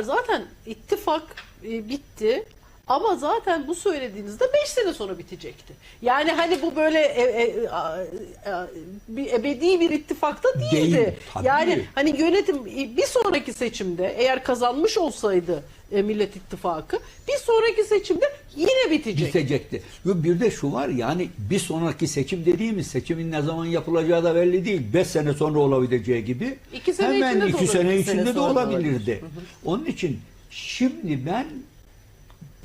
arkadaşlar zaten ittifak e, bitti. Ama zaten bu söylediğinizde 5 sene sonra bitecekti. Yani hani bu böyle e, e, a- bir ebedi bir ittifakta değildi. Değil, tabii. yani hani yönetim e, bir sonraki seçimde eğer kazanmış olsaydı e, Millet İttifakı bir sonraki seçimde yine bitecek. bitecekti. Ve bir de şu var yani bir sonraki seçim dediğimiz seçimin ne zaman yapılacağı da belli değil. Beş sene sonra olabileceği gibi İki sene hemen içinde de iki olabilir. sene içinde sene de olabilirdi. Onun için şimdi ben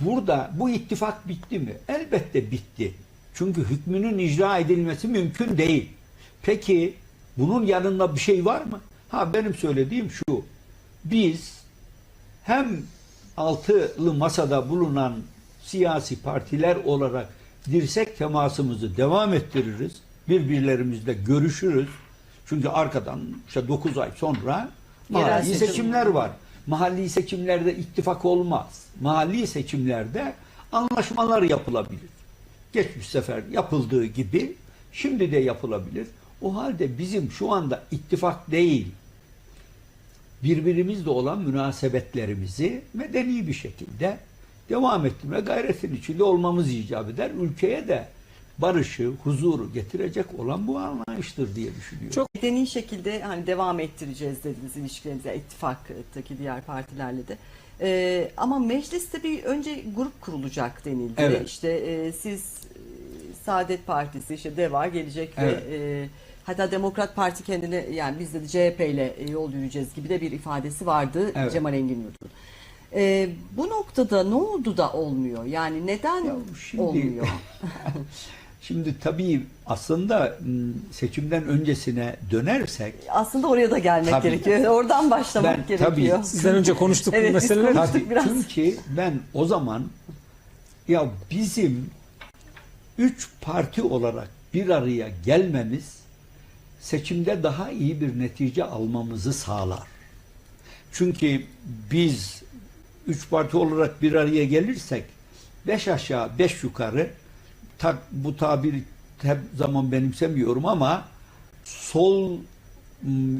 burada bu ittifak bitti mi? Elbette bitti. Çünkü hükmünün icra edilmesi mümkün değil. Peki bunun yanında bir şey var mı? Ha benim söylediğim şu. Biz hem altılı masada bulunan siyasi partiler olarak dirsek temasımızı devam ettiririz. Birbirlerimizle görüşürüz. Çünkü arkadan işte 9 ay sonra mahalli seçim. seçimler var. Mahalli seçimlerde ittifak olmaz. Mahalli seçimlerde anlaşmalar yapılabilir. Geçmiş sefer yapıldığı gibi şimdi de yapılabilir. O halde bizim şu anda ittifak değil, birbirimizle olan münasebetlerimizi medeni bir şekilde devam ettirme gayretinin içinde olmamız icap eder. Ülkeye de barışı, huzuru getirecek olan bu anlayıştır diye düşünüyorum. Çok medeni şekilde hani devam ettireceğiz dediniz ilişkilerimize ittifaktaki diğer partilerle de. Ee, ama mecliste bir önce grup kurulacak denildi. Evet. İşte e, siz Saadet Partisi, işte DEVA gelecek Evet. ve e, hatta Demokrat Parti kendine yani biz de CHP ile e, yol yürüyeceğiz gibi de bir ifadesi vardı Evet. Cemal Engin Yurt'un. Ee, bu noktada ne oldu da olmuyor? Yani neden Ya şimdi- olmuyor? Şimdi tabii aslında m, seçimden öncesine dönersek Aslında oraya da gelmek Tabii. gerekiyor. Oradan başlamak Ben- gerekiyor. tabii. Sizden önce konuştuk bu Evet, biz meseleleri. konuştuk. Tabii, biraz. Çünkü ben o zaman ya bizim üç parti olarak bir araya gelmemiz seçimde daha iyi bir netice almamızı sağlar. Çünkü biz üç parti olarak bir araya gelirsek beş aşağı beş yukarı tak, bu tabiri hep zaman benimsemiyorum ama sol m,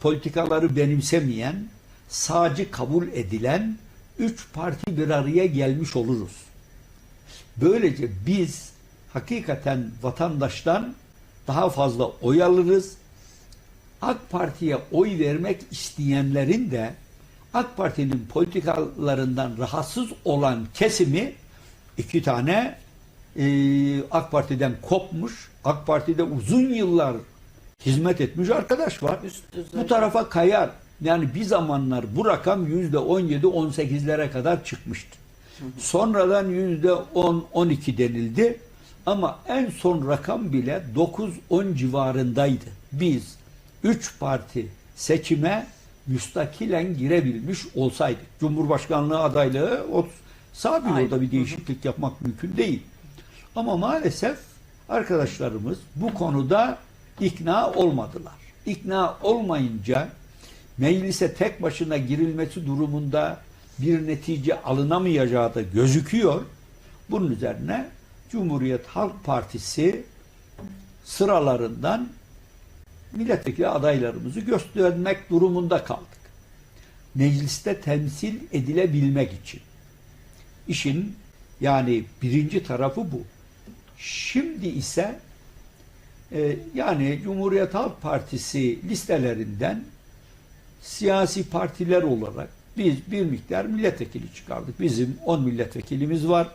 politikaları benimsemeyen, sağcı kabul edilen üç parti bir araya gelmiş oluruz. Böylece biz hakikaten vatandaştan daha fazla oy alırız. AK Parti'ye oy vermek isteyenlerin de AK Parti'nin politikalarından rahatsız olan kesimi iki tane e, AK Parti'den kopmuş, AK Parti'de uzun yıllar hizmet etmiş arkadaş var. Bu tarafa kayar. Yani bir zamanlar bu rakam yüzde 17 18'lere kadar çıkmıştı. Sonradan yüzde 10 12 denildi. Ama en son rakam bile 9-10 civarındaydı. Biz 3 parti seçime müstakilen girebilmiş olsaydık. Cumhurbaşkanlığı adaylığı o Aynen. yolda bir değişiklik yapmak mümkün değil. Ama maalesef arkadaşlarımız bu konuda ikna olmadılar. İkna olmayınca meclise tek başına girilmesi durumunda bir netice alınamayacağı da gözüküyor. Bunun üzerine Cumhuriyet Halk Partisi sıralarından milletvekili adaylarımızı göstermek durumunda kaldık. Mecliste temsil edilebilmek için. İşin yani birinci tarafı bu. Şimdi ise e, yani Cumhuriyet Halk Partisi listelerinden siyasi partiler olarak biz bir miktar milletvekili çıkardık. Bizim 10 milletvekilimiz var.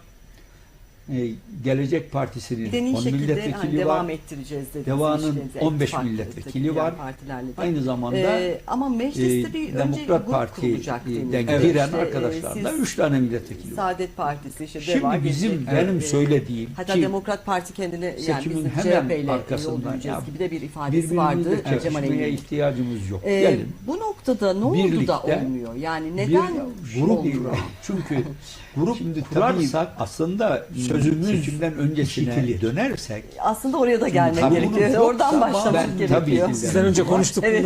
E, Gelecek Partisi'nin Medeni 10 şekilde milletvekili hani var. devam ettireceğiz dediniz. Deva'nın ilişkilerimize, 15 ittifaktaki milletvekili var. Aynı zamanda Ee, ama mecliste e, bir önce Demokrat grup Parti'den denildi. giren İşte, e, arkadaşlar da siz 3 tane milletvekili var. Saadet Partisi, işte Şimdi DEVA bizim gelecek. benim Ee, söylediğim Hatta ki Demokrat Parti kendine yani bizim hemen CHP ile yol arkasından ya gibi de bir ifadesi vardı Cemal çekişmeye Engin. ihtiyacımız yok. Ee, Gelin. bu noktada ne oldu Birlikte da olmuyor? Yani Bir neden grup olmuyor? Çünkü grup Şimdi kurarsak aslında sözümüz seçimden öncesine dönersek Aslında oraya da gelmek Tabii gerekiyor. Oradan başlamak ben- gerekiyor. tabii Sizden önce konuştuk Evet,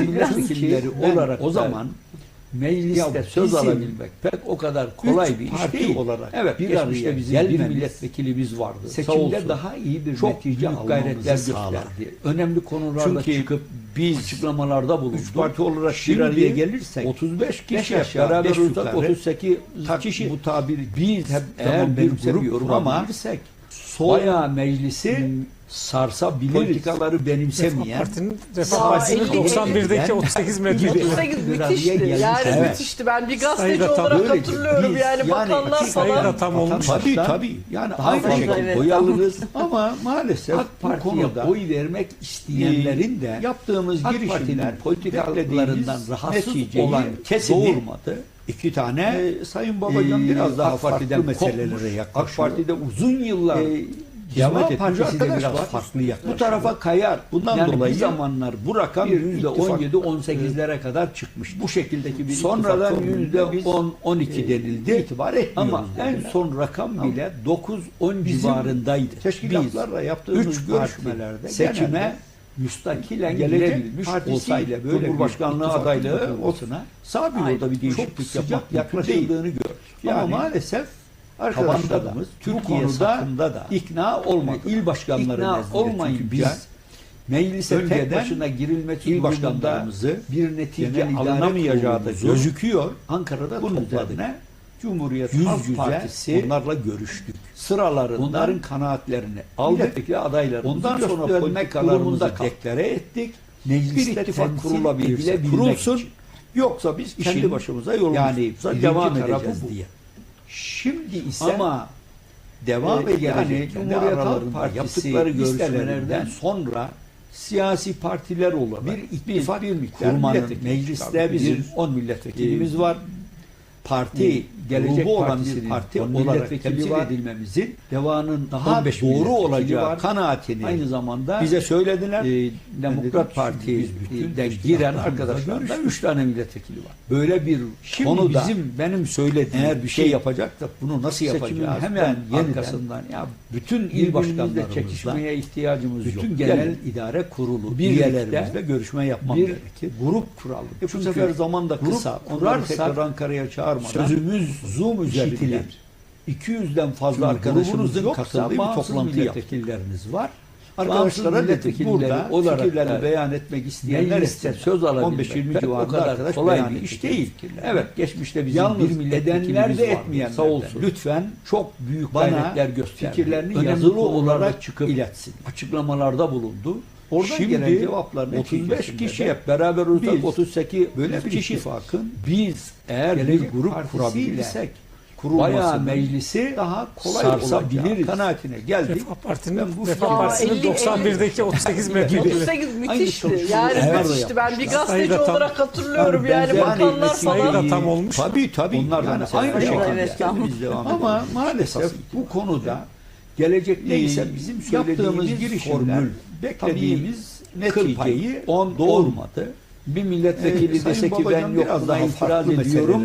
milletvekilleri Ben olarak o zaman mecliste Ya söz bizim alabilmek pek o kadar kolay bir iş değil. olarak evet, bir araya bizim bir gelmemiz, milletvekilimiz vardı. Seçimde daha iyi bir çok netice büyük gayretler gösterdi. Önemli konularda Çünkü çıkıp biz açıklamalarda bulundu. üç parti olarak Şimdi bir araya gelirsek 35 beş kişi aşağı, beraber olursak yukarı 38 tak- kişi bu tabiri biz hep eğer tamam bir grup ama bayağı meclisi sarsabiliriz. politikaları benimsemeyen Parti'nin Refah Ya, Partisi'nin elli- 91'deki elli- 38 milletvekili. 38 bir araya müthişti. Yani Evet. müthişti. Ben bir gazeteci Sayı da tam olarak öyle ki hatırlıyorum. biz- yani yani bakanlar da falan. tam olmuş. Tabii tabii. Yani Daha aynı şekilde evet. oy alırız ama maalesef AK bu Parti'ye konuda oy vermek isteyenlerin de yaptığımız AK girişimler politikalarından rahatsız olan kesim doğurmadı. iki tane Ee, Sayın Babacan e, biraz daha AK farklı Parti'den meselelere yaklaşıyor. AK Parti'de uzun yıllar Ee, hizmet etmiş de biraz farklı yaklaşıyor. Bu tarafa kayar. Bundan yani dolayı bir zamanlar bu rakam yüzde ittifak- 17 18'lere kadar çıkmış. bu şekildeki bir Sonradan ittifak yüzde formülüne biz, 10 12 e, denildi. itibar Ama en son rakam bile 9 10 Bizim civarındaydı. teşkilatlarla yaptığımız üç görüşmelerde seçime müstakilen Partisi olsaydı böyle Cumhurbaşkanlığı adaylığı olsuna sağ bir bir değişiklik yapmak yaklaşıldığını gördük. Ama maalesef arkadaşlarımız Türkiye satında da ikna olmadı. il başkanları ikna olmayınca çünkü biz meclise tek başına girilmesi il başkanlarımızı bir netice alınamayacağı da gözüküyor. Ankara'da bunun topladık. üzerine Cumhuriyet Yüz Halk Partisi onlarla görüştük. Sıralarından Onların kanaatlerini aldık. adaylarımızı Ondan sonra durumunda kaldık. deklare ettik. Mecliste bir ittifak kurulabilirse kurulsun. için. Yoksa biz kendi başımıza yolumuza yani devam edeceğiz bu. diye. Şimdi ise Ama devam e, edecek yani Cumhuriyet Halk Partisi yaptıkları görüşmelerden sonra siyasi partiler olarak bir ittifak bir miktar kurmanın mecliste bizim Bir 10 milletvekilimiz e, var. Parti gelecek grubu olan bir parti olarak temsil var. edilmemizin Devanın daha 15 doğru olacağı var. kanaatini Aynı zamanda bize söylediler. e, dedim Demokrat Parti'den bütün giren arkadaşlardan. 3 tane milletvekili var. Böyle bir Şimdi konuda bizim benim söylediğim eğer bir şey yapacaksak bunu nasıl yapacağız? hemen arkasından ya bütün il başkanlarımızla çekişmeye ihtiyacımız yok. bütün Genel genel idare kurulu üyelerimizle birlikte görüşme yapmam bir gerekir. grup kuralım. E bu sefer zaman da kısa. Kurarsak tekrar Ankara'ya çağırmadan sözümüz Zoom üzerinden işitilir. 200'den fazla arkadaşımızın katıldığı bir toplantı milletvekilleriniz var. Arkadaşlara dedik burada olarak fikirlerini beyan etmek isteyenler etsinler. söz alabilmek 15-20 pek civarında o kadar arkadaş kolay beyan bir iş değil. Evet geçmişte bizim Yalnız bir edenler de etmeyenler Sağ olsun. lütfen çok büyük bana gösterdi. fikirlerini Önemli yazılı olarak çıkıp iletsin. açıklamalarda bulundu. Oradan Şimdi gelen cevaplar 35 neticesinde kişi de hep beraber olursak biz 38 böyle bir kişi ittifakın biz eğer bir grup kurabilirsek bayağı meclisi daha kolay sarsabiliriz. kanaatine geldik. Refah Parti'nin bu Refah Partisi'nin 50 91'deki 38 milletvekili. 38 müthişti. Yani da müthişti. Ben bir gazeteci tam- olarak hatırlıyorum. Yani Yani bakanlar falan. da tam olmuş. Tabii tabii. Onlar yani aynı Evet, şekilde evet, tamam. biz devam Ama maalesef bu konuda gelecekte Ee, ise bizim söylediğimiz girişimler formül beklediğimiz neticeyi on doğurmadı. bir milletvekili Ee, dese ki ben yok biraz buna daha itiraz ediyorum.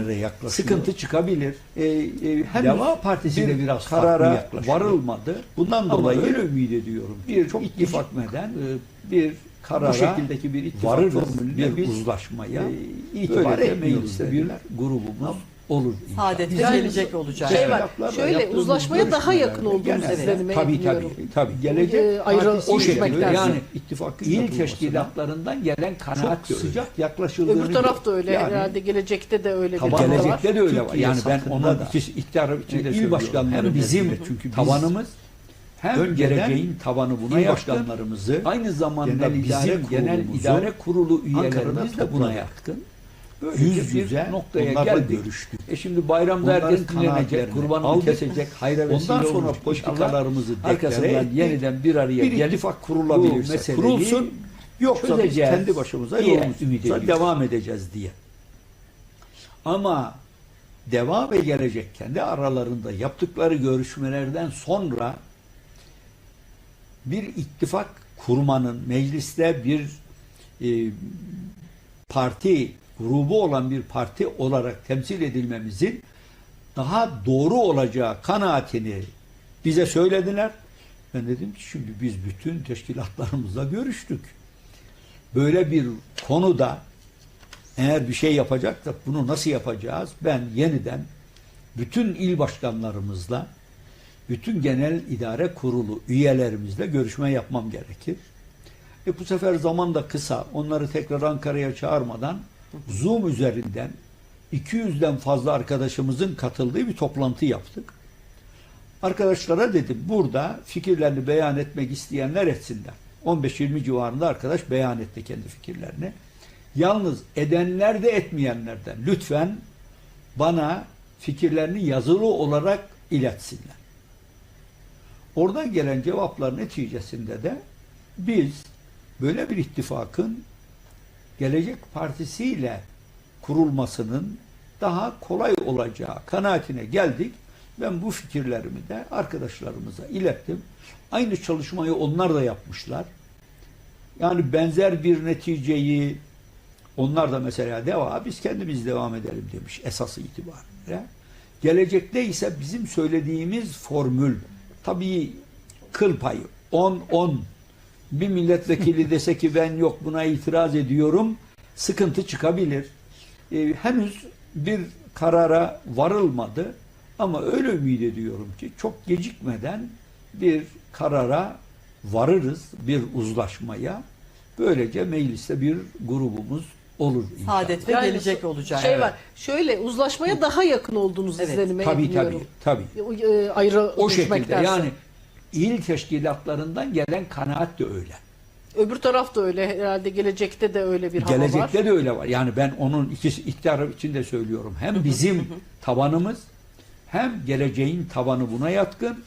Sıkıntı çıkabilir. Ee, e, henüz Deva Partisi de bir biraz karara varılmadı. Bundan Ama dolayı öyle ümit ediyorum. bir çok ittifak ittifakmeden bir karara bu şekildeki bir ittifak varırız. Bir biz uzlaşmaya e, itibar mecliste bir grubumuz olur. Saadet'te Yani gelecek olacak. Şey var. Şöyle uzlaşmaya daha yakın olduğumuz izlenime Tabii tabii. tabii. gelecek Ee, ayrı- partisi o o şekilde, yani ittifakın İl teşkilatlarından gelen kanaat çok sıcak yaklaşıldığını Öbür taraf da öyle. Yani Herhalde gelecekte de öyle bir durum var. gelecekte de öyle var. Yani ben onun da, ikisi iktidarı içinde il başkanları bizim çünkü biz tabanımız hem önceden geleceğin tabanı buna yatkın. başkanlarımızı Aynı zamanda genel bizim idare genel idare kurulu üyelerimiz de buna yatkın. Yüz Böylece bir yüze noktaya onlarla geldik. görüştük. E şimdi bayramda Onların herkes dinlenecek, kurbanını aldık. kesecek, hayra vesile Ondan sonra olacak. politikalarımızı arkasından yeniden bir araya bir gelip ittifak kurulabilirse kurulsun. Yoksa biz kendi başımıza yolumuza devam edeceğiz diye. Ama devam ve gelecek kendi aralarında yaptıkları görüşmelerden sonra bir ittifak kurmanın mecliste bir e, parti grubu olan bir parti olarak temsil edilmemizin daha doğru olacağı kanaatini bize söylediler. Ben dedim ki şimdi biz bütün teşkilatlarımızla görüştük. Böyle bir konuda eğer bir şey yapacaksak bunu nasıl yapacağız? Ben yeniden bütün il başkanlarımızla, bütün genel idare kurulu üyelerimizle görüşme yapmam gerekir. E bu sefer zaman da kısa. Onları tekrar Ankara'ya çağırmadan Zoom üzerinden 200'den fazla arkadaşımızın katıldığı bir toplantı yaptık. Arkadaşlara dedim burada fikirlerini beyan etmek isteyenler etsinler. 15-20 civarında arkadaş beyan etti kendi fikirlerini. Yalnız edenler de etmeyenlerden lütfen bana fikirlerini yazılı olarak iletsinler. Oradan gelen cevaplar neticesinde de biz böyle bir ittifakın Gelecek Partisi ile kurulmasının daha kolay olacağı kanaatine geldik. Ben bu fikirlerimi de arkadaşlarımıza ilettim. Aynı çalışmayı onlar da yapmışlar. Yani benzer bir neticeyi onlar da mesela deva biz kendimiz devam edelim demiş esası itibariyle. Gelecekte ise bizim söylediğimiz formül tabii kıl payı 10-10 bir milletvekili dese ki ben yok buna itiraz ediyorum sıkıntı çıkabilir. Ee, henüz bir karara varılmadı ama öyle ümit ediyorum ki çok gecikmeden bir karara varırız, bir uzlaşmaya. Böylece mecliste bir grubumuz olur inşallah. Saadet ve Yani gelecek olacak. Şey Evet. var. Şöyle uzlaşmaya daha yakın olduğunuz Evet. izlenime Tabii tabii, tabii. E, Ayrı O şekilde düşmektense. yani il teşkilatlarından gelen kanaat de öyle. Öbür taraf da öyle herhalde gelecekte de öyle bir hava var. Gelecekte de öyle var. Yani ben onun ikisi iktidar için de söylüyorum. Hem bizim tabanımız hem geleceğin tabanı buna yatkın.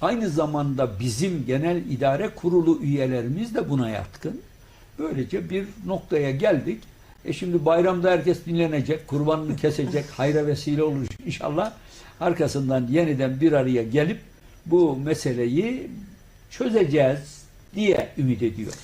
Aynı zamanda bizim genel idare kurulu üyelerimiz de buna yatkın. Böylece bir noktaya geldik. E şimdi bayramda herkes dinlenecek, kurbanını kesecek, hayra vesile olur inşallah. Arkasından yeniden bir araya gelip bu meseleyi çözeceğiz diye ümit ediyorum.